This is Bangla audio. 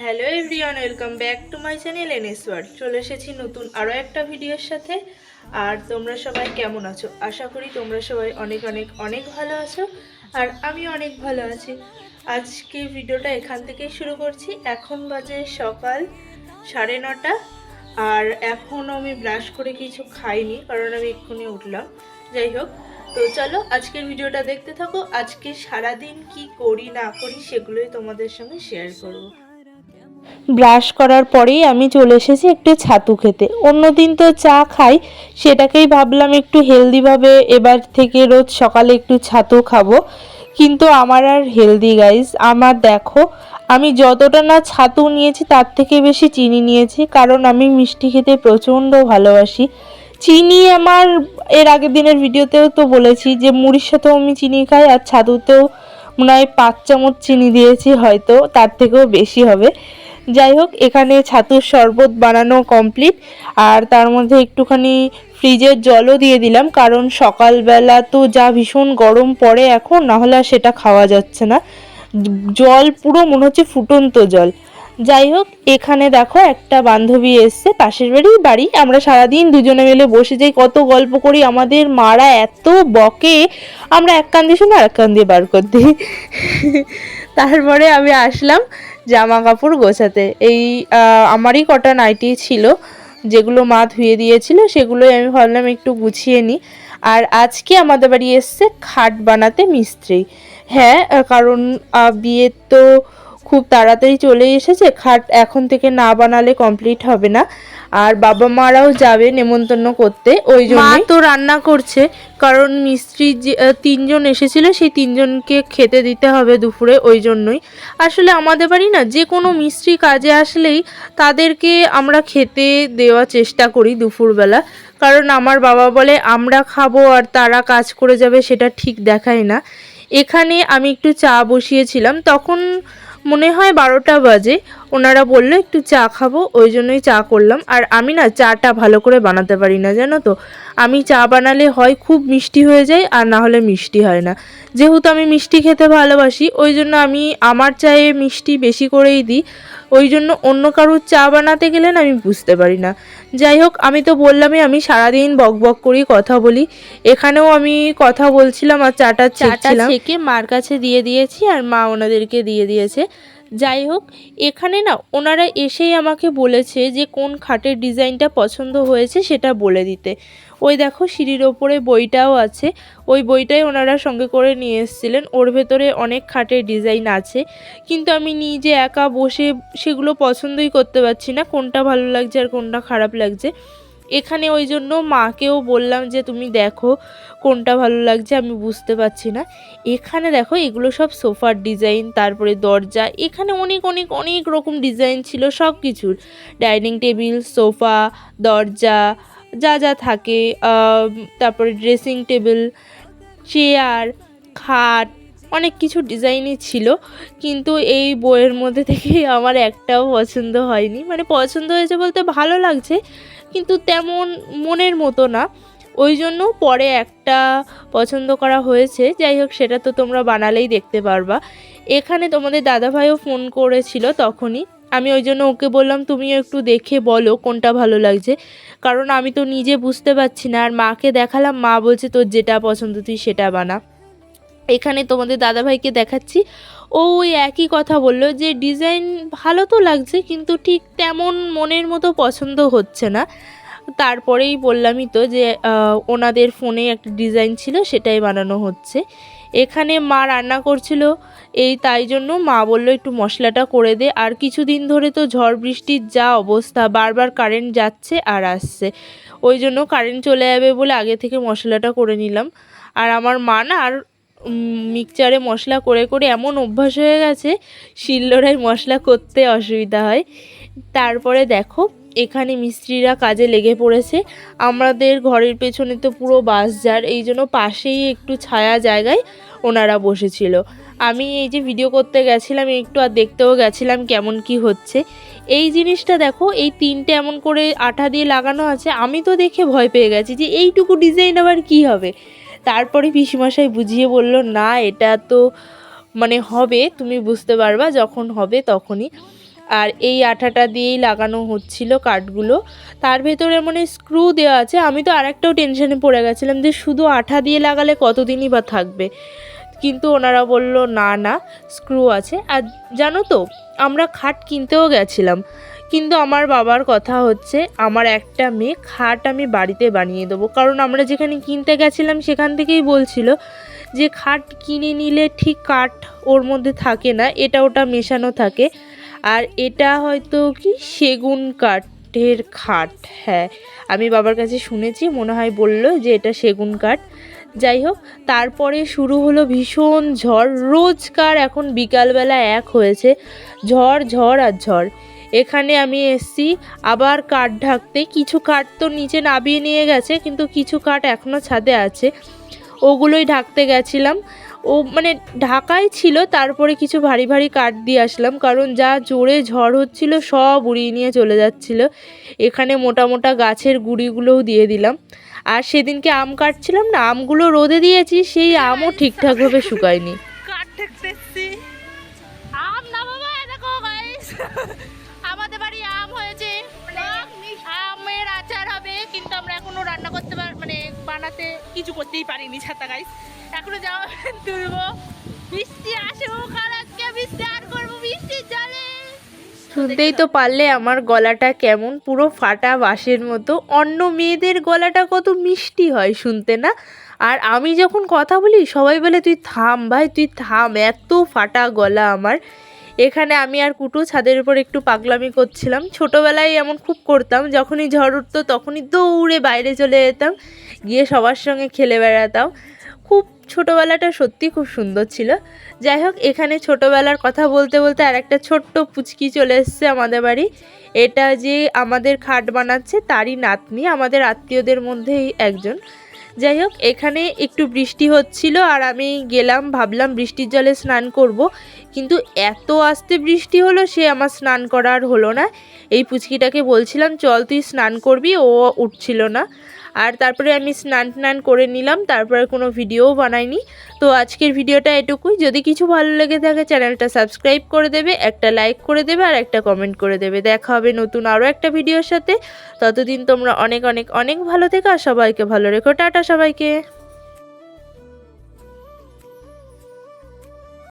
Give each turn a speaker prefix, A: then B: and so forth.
A: Hello everyone, welcome back to my channel NS word চলে এসেছি নতুন আরও একটা ভিডিওর সাথে। আর তোমরা সবাই কেমন আছো? আশা করি তোমরা সবাই অনেক অনেক অনেক ভালো আছো, আর আমি অনেক ভালো আছি। আজকে ভিডিওটা এখান থেকেই শুরু করছি। এখন বাজে সকাল সাড়ে নটা, আর এখনও আমি ব্রাশ করে কিছু খাইনি, কারণ আমি এক্ষুনি উঠলাম। যাই হোক তো চলো আজকের ভিডিওটা দেখতে থাকো। আজকে সারাদিন কি করি, না করি সেগুলোই তোমাদের সঙ্গে শেয়ার করব। ব্রাশ করার পরেই আমি চলে এসেছি একটু ছাতু খেতে। অন্যদিন তো চা খাই, সেটাকেই ভাবলাম একটু হেলদিভাবে এবার থেকে রোজ সকালে একটু ছাতু খাব। কিন্তু আমার আর হেলদি গাইজ আমার দেখো, আমি যতটা না ছাতু নিয়েছি তার থেকে বেশি চিনি নিয়েছি, কারণ আমি মিষ্টি খেতে প্রচণ্ড ভালোবাসি। চিনি আমার এর আগের দিনের ভিডিওতেও তো বলেছি যে মুড়ির সাথেও আমি চিনি খাই আর ছাতুতেও মনে হয় পাঁচ চামচ চিনি দিয়েছি হয়তো, তার থেকেও বেশি হবে। যাই হোক, এখানে ছাতুর শরবত বানানো কমপ্লিট আর তার মধ্যে একটুখানি ফ্রিজের জলও দিয়ে দিলাম, কারণ সকালবেলা তো যা ভীষণ গরম পড়ে এখন, নাহলে আর সেটা খাওয়া যাচ্ছে না। জল পুরো মনে হচ্ছে ফুটন্ত জল। যাই হোক এখানে দেখো একটা বান্ধবী এসছে, পাশের বাড়ি বাড়ি। আমরা সারাদিন দুজনে মিলে বসে যাই কত গল্প করি, আমাদের মারা এত বকে, আমরা এক কান দিয়ে শুনে আর এক কান দিয়ে বার করে দিই। তারপরে আমি আসলাম জামা কাপড় গোছাতে। এই আমারই কটা নাইটি ছিল, যেগুলো মা ধুয়ে দিয়েছিল, সেগুলোই আমি ভাবলাম একটু গুছিয়ে নিই। আর আজকে আমাদের বাড়ি এসছে খাট বানাতে মিস্ত্রি। হ্যাঁ কারণ বিয়ের তো খুব তাড়াতাড়ি চলে এসেছে খাট এখন থেকে না বানালে কমপ্লিট হবে না। আর বাবা মারাও যাবে নেমন্তন্ন করতে ওই জন্য তো রান্না করছে কারণ মিস্ত্রি যে তিনজন এসেছিল সেই তিনজনকে খেতে দিতে হবে দুপুরে ওই জন্যই। আসলে আমাদের বাড়ি না যে কোনো মিস্ত্রি কাজে আসলেই তাদেরকে আমরা খেতে দেওয়ার চেষ্টা করি দুপুরবেলা। কারণ আমার বাবা বলে আমরা খাব আর তারা কাজ করে যাবে সেটা ঠিক দেখায় না। এখানে আমি একটু চা বসিয়েছিলাম তখন মনে হয় বারোটা বাজে। ওনারা বলল একটু চা খাব। ওই জন্যই চা করলাম। আর আমি না চাটা ভালো করে বানাতে পারি না জানো তো? আমি চা বানালে হয় খুব মিষ্টি হয়ে যায় আর না হলে মিষ্টি হয় না। যেহেতু আমি মিষ্টি খেতে ভালোবাসি ওই জন্য আমি আমার চায়ে মিষ্টি বেশি করেই দিই। ওই জন্য অন্য কারোর চা বানাতে গেলে না আমি বুঝতে পারি না। যাই হোক আমি তো বললামই আমি সারাদিন বক বক করি কথা বলি। এখানেও আমি কথা বলছিলাম আর চাটা চাটা ছেঁকে মার কাছে দিয়ে দিয়েছি আর মা ওনাদেরকে দিয়ে দিয়েছে। যাই হোক, এখানে না ওনারা এসেই আমাকে বলেছে যে কোন খাটের ডিজাইনটা পছন্দ হয়েছে সেটা বলে দিতে। ওই দেখো সিঁড়ির ওপরে বইটাও আছে। ওই বইটাই ওনারা সঙ্গে করে নিয়ে এসেছিলেন। ওর ভেতরে অনেক খাটের ডিজাইন আছে। কিন্তু আমি নিজে একা বসে সেগুলো পছন্দই করতে পারছি না। কোনটা ভালো লাগছে আর কোনটা খারাপ লাগছে। এখানে ওই জন্য মাকেও বললাম যে, তুমি দেখো কোনটা ভালো লাগছে, আমি বুঝতে পারছি না। এখানে দেখো এগুলো সব সোফার ডিজাইন, তারপরে দরজা, এখানে অনেক অনেক অনেক রকম ডিজাইন ছিল সব কিছুর। ডাইনিং টেবিল, সোফা, দরজা, যা যা থাকে তারপরে ড্রেসিং টেবিল, চেয়ার, খাট অনেক কিছু ডিজাইনই ছিল, কিন্তু এই বইয়ের মধ্যে থেকে আমার একটাও পছন্দ হয়নি। মানে পছন্দ হয়েছে বলতে ভালো লাগছে, কিন্তু তেমন মনের মতো না। ওই জন্য পরে একটা পছন্দ করা হয়েছে। যাই হোক, সেটা তো তোমরা বানালেই দেখতে পারবা। এখানে তোমাদের দাদাভাইও ফোন করেছিল তখনই। আমি ওই জন্য ওকে বললাম, তুমিও একটু দেখে বলো কোনটা ভালো লাগছে। কারণ আমি তো নিজে বুঝতে পারছি না, আর মাকে দেখালাম, মা বলছে, তোর যেটা পছন্দ তুই সেটা বানা। এখানে তোমাদের দাদাভাইকে দেখাচ্ছি। ও ওই একই কথা বলল যে, ডিজাইন ভালো তো লাগছে, কিন্তু ঠিক তেমন মনের মতো পছন্দ হচ্ছে না। তারপরেই বললামই তো যে ওনাদের ফোনে একটা ডিজাইন ছিল, সেটাই বানানো হচ্ছে। এখানে মা রান্না করছিল, এই তাই জন্য মা বলল, একটু মশলাটা করে দে। আর কিছুদিন ধরে তো ঝড় বৃষ্টির যা অবস্থা, বারবার কারেন্ট যাচ্ছে আর আসছে। ওই জন্য কারেন্ট চলে যাবে বলে আগে থেকে মশলাটা করে নিলাম। আর আমার মা না, আর মিক্সচারে মশলা করে করে এমন অভ্যাস হয়ে গেছে, শিলনোড়ায় মশলা করতে অসুবিধা হয়। তারপরে দেখো, এখানে মিস্ত্রিরা কাজে লেগে পড়েছে। আমাদের ঘরের পেছনে তো পুরো বাঁশঝাড় এই জন্য পাশেই একটু ছায়া জায়গায় ওনারা বসেছিল। আমি এই যে ভিডিও করতে গেছিলাম, একটু আর দেখতেও গেছিলাম কেমন কি হচ্ছে। এই জিনিসটা দেখো, এই তিনটে এমন করে আঠা দিয়ে লাগানো আছে, আমি তো দেখে ভয় পেয়ে গেছি যে এইটুকু ডিজাইন আবার কি হবে? তারপরে পিসিমশাই বুঝিয়ে বলল, না, এটা তো মানে হবে, তুমি বুঝতে পারবা, যখন হবে তখনই। আর এই আঠাটা দিয়েই লাগানো হচ্ছিল কাঠগুলো। তার ভেতরে মানে স্ক্রু দেওয়া আছে। আমি তো আরেকটাও টেনশনে পড়ে গেছিলাম যে শুধু আঠা দিয়ে লাগালে কতদিনই বা থাকবে? কিন্তু ওনারা বলল, না না স্ক্রু আছে। আর জানো তো, আমরা খাট কিনতেও গেছিলাম। কিন্তু আমার বাবার কথা হচ্ছে, আমার একটা মেয়ে খাট আমি বাড়িতে বানিয়ে দেবো। কারণ আমরা যেখানে কিনতে গেছিলাম সেখান থেকেই বলছিল যে খাট কিনে নিলে ঠিক কাঠ ওর মধ্যে থাকে না, এটা ওটা মেশানো থাকে। আর এটা হয়তো কি সেগুন কাঠের খাট হ্যাঁ। আমি বাবার কাছে শুনেছি, মনে হয় বলল যে এটা সেগুন কাঠ। যাই হোক, তারপরে শুরু হলো ভীষণ ঝড়। রোজকার এখন বিকালবেলা এক হয়েছে, ঝড় ঝড় আর ঝড়। এখানে আমি এসছি। আবার কাঠ ঢাকতে। কিছু কাঠ তো নিচে নাবিয়ে নিয়ে গেছে, কিন্তু কিছু কাঠ এখনও ছাদে আছে। ওগুলোই ঢাকতে গেছিলাম। ও মানে ঢাকাই ছিল, তারপরে কিছু ভারী ভারী কাঠ দিয়ে আসলাম, কারণ যা জোরে ঝড় হচ্ছিল সব উড়িয়ে নিয়ে চলে যাচ্ছিল। এখানে মোটা মোটা গাছের গুঁড়িগুলোও দিয়ে দিলাম। আর সেদিনকে আম কাটছিলাম না, আমগুলো রোদে দিয়েছি, সেই আমও ঠিকঠাকভাবে শুকায়নি।
B: এখনও রান্না করতে মানে বানাতে কিছু করতেই পারিনি ছাতা গাইস এখনও যাওয়া তুলবো। বৃষ্টি আর আজকে বৃষ্টি আর করব বৃষ্টির জলে।
A: শুনতেই তো পারলে আমার গলাটা কেমন, পুরো ফাটা বাঁশের মতো। অন্য মেয়েদের গলাটা কত মিষ্টি হয় শুনতে না? আর আমি যখন কথা বলি, সবাই বলে, তুই থাম ভাই, তুই থাম। এত ফাটা গলা আমার। এখানে আমি আর কুটু ছাদের উপর একটু পাগলামি করছিলাম। ছোটোবেলায় এমন খুব করতাম, যখনই ঝড় উঠতো তখনই দৌড়ে বাইরে চলে যেতাম, গিয়ে সবার সঙ্গে খেলে বেড়াতাম। খুব ছোটোবেলাটা সত্যি খুব সুন্দর ছিল। যাই হোক, এখানে ছোটোবেলার কথা বলতে বলতে আর একটা ছোট্ট পুচকি চলে এসছে আমাদের বাড়ি। এটা যে আমাদের খাট বানাচ্ছে, তারই নাতনি, আমাদের আত্মীয়দের মধ্যেই একজন। যাই হোক, এখানে একটু বৃষ্টি হচ্ছিল আর আমি গেলাম, ভাবলাম বৃষ্টির জলে স্নান করব। কিন্তু এত আস্তে বৃষ্টি হলো, সে আমার স্নান করার হলো না। এই পুচকিটাকে বলছিলাম, চল তুই স্নান করবি, ও উঠছিল না। আর তারপরে আমি স্নান টান করে নিলাম, তারপরে কোনো ভিডিও বানাইনি। তো আজকের ভিডিওটা এটুকুই। যদি কিছু ভালো লেগে থাকে, চ্যানেলটা সাবস্ক্রাইব করে দেবে, একটা লাইক করে দেবে আর একটা কমেন্ট করে দেবে। দেখা হবে নতুন আরও একটা ভিডিওর সাথে। ততদিন তোমরা অনেক অনেক অনেক ভালো থেকো আর সবাইকে ভালো রেখো। টাটা সবাইকে।